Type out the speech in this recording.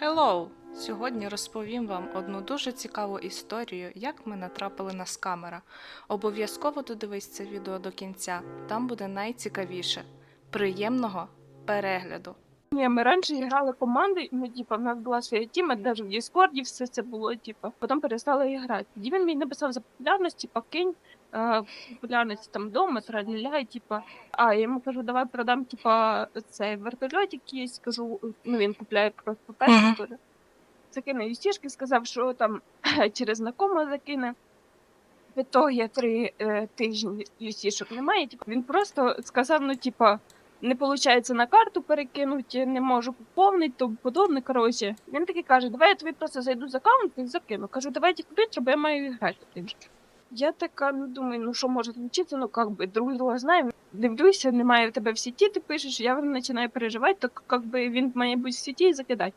Hello! Сьогодні розповім вам одну дуже цікаву історію, як ми натрапили на скамера. Обов'язково додивись це відео до кінця, там буде найцікавіше. Приємного перегляду! Ні, ми раніше грали команди, ну, типа, в нас була своя тіма, навіть в Діскорді все це було, типа, потім перестали грати. Тоді він мені написав за популярність, типа, кинь е, популярність там дома, траля, типа. А я йому кажу, давай продам, типа, цей вертольот якийсь, кажу, ну він купляє просто Мгм. перший. Закинув юстішки, сказав, що там через знакомого закине. В ітогі три е, тижні юстішок немає. Типу, він просто сказав, ну, типа, не виходить на карту перекинути, не можу поповнити, тому подобне. Коротше, він такий каже, давай я тобі просто зайду з аккаунт і закину. Кажу, давайте купити, бо я маю грати. тим же. Я така, ну думаю, ну що може вчитися, ну як би друг друга знаємо. Дивлюся, немає в тебе в сіті, ти пишеш, я починаю переживати, так як би він має бути в сіті і закидати.